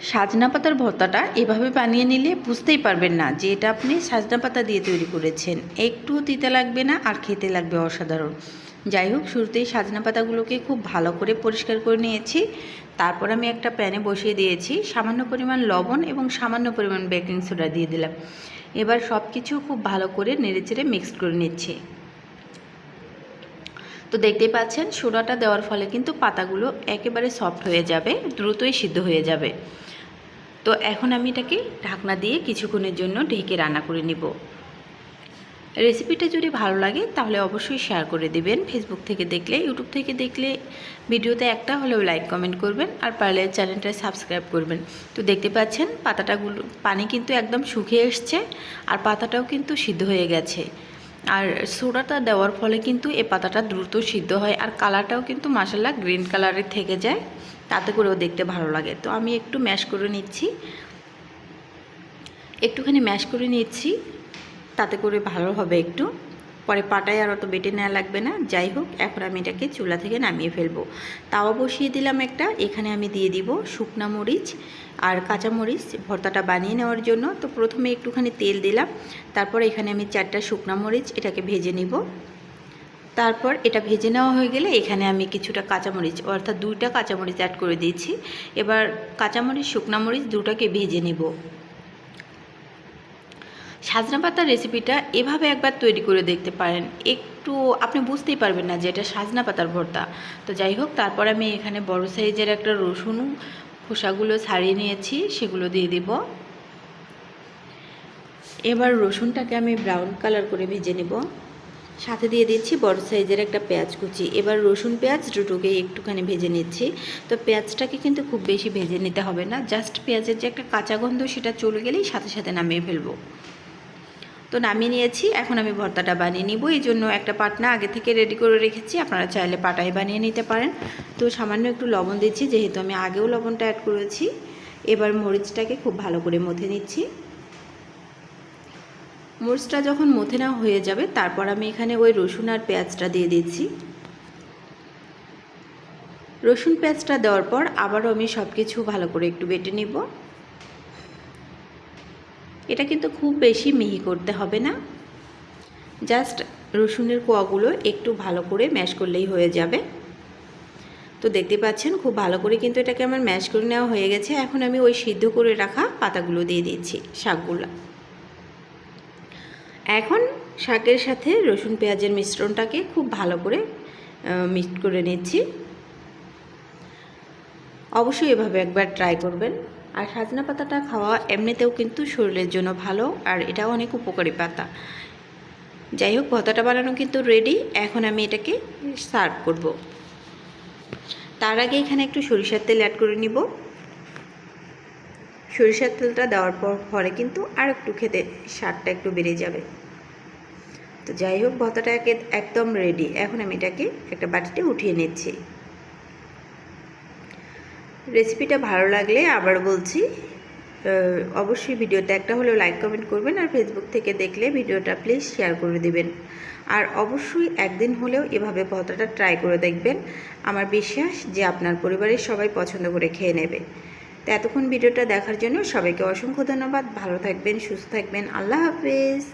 সাজনা পাতার ভর্তাটা এভাবে বানিয়ে নিলে বুঝতেই পারবেন না যে এটা আপনি সাজনা পাতা দিয়ে তৈরি করেছেন। একটুও তিতে লাগবে না আর খেতে লাগবে অসাধারণ। যাই হোক, শুরুতেই সাজনা পাতাগুলোকে খুব ভালো করে পরিষ্কার করে নিয়েছি। তারপর আমি একটা প্যানে বসিয়ে দিয়েছি। সামান্য পরিমাণ লবণ এবং সামান্য পরিমাণ বেকিং সোডা দিয়ে দিলাম। এবার সব কিছু খুব ভালো করে নেড়েচেড়ে মিক্সড করে নিচ্ছি। তো দেখতেই পাচ্ছেন সোডাটা দেওয়ার ফলে কিন্তু পাতাগুলো একেবারে সফট হয়ে যাবে, দ্রুতই সিদ্ধ হয়ে যাবে। তো এখন আমি এটাকে ঢাকনা দিয়ে কিছুক্ষণের জন্য ঢেকে রান্না করে নিব। রেসিপিটা যদি ভালো লাগে, তাহলে অবশ্যই শেয়ার করে দিবেন। ফেসবুক থেকে দেখলে ইউটিউব থেকে দেখলে, ভিডিওতে একটা হলেও লাইক কমেন্ট করবেন আর পারলে চ্যানেলটা সাবস্ক্রাইব করবেন। তো দেখতে পাচ্ছেন পাতাটাগুলো পানি কিন্তু একদম শুকিয়ে এসছে আর পাতাটাও কিন্তু সিদ্ধ হয়ে গেছে। আর সোডাটা দেওয়ার ফলে কিন্তু এ পাতাটা দ্রুত সিদ্ধ হয় আর কালারটাও কিন্তু মাসাল্লা গ্রিন কালারের থেকে যায়। তাতে করেও দেখতে ভালো লাগে। তো আমি একটু ম্যাশ করে নিচ্ছি। একটুখানি ম্যাশ করে নিচ্ছি। তাতে করে ভালো হবে একটু। পরে পাটায় আর অত বেটে নেওয়া লাগবে না। যাই হোক, এখন আমি এটাকে চুলা থেকে নামিয়ে ফেলব। তাওয়া বসিয়ে দিলাম একটা। এখানে আমি দিয়ে দিব শুকনা মরিচ আর কাঁচা মরিচ ভর্তাটা বানিয়ে নেওয়ার জন্য। তো প্রথমে একটুখানি তেল দিলাম। তারপর এখানে আমি চারটা শুকনা মরিচ এটাকে ভেজে নিব। তারপর এটা ভেজে নেওয়া হয়ে গেলে এখানে আমি কিছুটা কাঁচামরিচ অর্থাৎ দুইটা কাঁচামরিচ অ্যাড করে দিয়েছি। এবার কাঁচামরিচ শুকনা মরিচ দুটাকে ভেজে নেব। সাজনা পাতার রেসিপিটা এভাবে একবার তৈরি করে দেখতে পারেন। একটু আপনি বুঝতেই পারবেন না যে এটা সাজনা পাতার ভর্তা। তো যাই হোক, তারপর আমি এখানে বড় সাইজের একটা রসুন খোসাগুলো ছাড়িয়ে নিয়েছি, সেগুলো দিয়ে দিব। এবার রসুনটাকে আমি ব্রাউন কালার করে ভেজে নেব। সাথে দিয়ে দিচ্ছি বড় সাইজের একটা পেঁয়াজ কুচি। এবার রসুন পেঁয়াজ দুটোকে একটুখানি ভেজে নিচ্ছি। তো পেঁয়াজটাকে কিন্তু খুব বেশি ভেজে নিতে হবে না। জাস্ট পেঁয়াজের যে একটা কাঁচা গন্ধ সেটা চলে গেলেই সাথে সাথে নামিয়ে ফেলব। তো নামিয়ে নিয়েছি। এখন আমি ভর্তাটা বানিয়ে নিব। এই জন্য একটা পাটনা আগে থেকে রেডি করে রেখেছি। আপনারা চাইলে পাটায় বানিয়ে নিতে পারেন। তো সামান্য একটু লবণ দিচ্ছি, যেহেতু আমি আগেও লবণটা অ্যাড করেছি। এবার মরিচটাকে খুব ভালো করে মথে নিচ্ছি। মরিচটা যখন মথে নেওয়া হয়ে যাবে, তারপর আমি এখানে ওই রসুন আর পেঁয়াজটা দিয়ে দিচ্ছি। রসুন পেঁয়াজটা দেওয়ার পর আবারও আমি সব কিছু ভালো করে একটু বেটে নিব। এটা কিন্তু খুব বেশি মিহি করতে হবে না। জাস্ট রসুনের কোয়াগুলো একটু ভালো করে ম্যাশ করলেই হয়ে যাবে। তো দেখতে পাচ্ছেন খুব ভালো করে কিন্তু এটাকে আমার ম্যাশ করে নেওয়া হয়ে গেছে। এখন আমি ওই সিদ্ধ করে রাখা পাতাগুলো দিয়ে দিচ্ছি শাকগুলো। এখন শাকের সাথে রসুন পেঁয়াজের মিশ্রণটাকে খুব ভালো করে মিক্স করে নিচ্ছি। অবশ্যই এভাবে একবার ট্রাই করবেন। আর সাজনা পাতাটা খাওয়া এমনিতেও কিন্তু শরীরের জন্য ভালো, আর এটাও অনেক উপকারী পাতা। যাই হোক, ভর্তাটা বানানো কিন্তু রেডি এখন আমি এটাকে সার্ভ করব। তার আগে এখানে একটু সরিষার তেল অ্যাড করে নিব। সরিষার তেলটা দেওয়ার পর পরে কিন্তু আর একটু খেতে স্বাদটা একটু বেড়ে যাবে। তো যাই হোক, ভর্তাটা একদম রেডি এখন আমি এটাকে একটা বাটিতে উঠিয়ে নিচ্ছি। রেসিপিটা ভালো লাগলে আবার বলছি অবশ্যই ভিডিওতে একটা হলেও লাইক কমেন্ট করবেন আর ফেসবুক থেকে দেখলে ভিডিওটা প্লিজ শেয়ার করে দিবেন। আর অবশ্যই একদিন হলেও এভাবে ভর্তাটা ট্রাই করে দেখবেন। আমার বিশ্বাস যে আপনার পরিবারের সবাই পছন্দ করে খেয়ে নেবে। তো এতক্ষণ ভিডিওটা দেখার জন্য সবাইকে অসংখ্য ধন্যবাদ। ভালো থাকবেন, সুস্থ থাকবেন। আল্লাহ হাফেজ।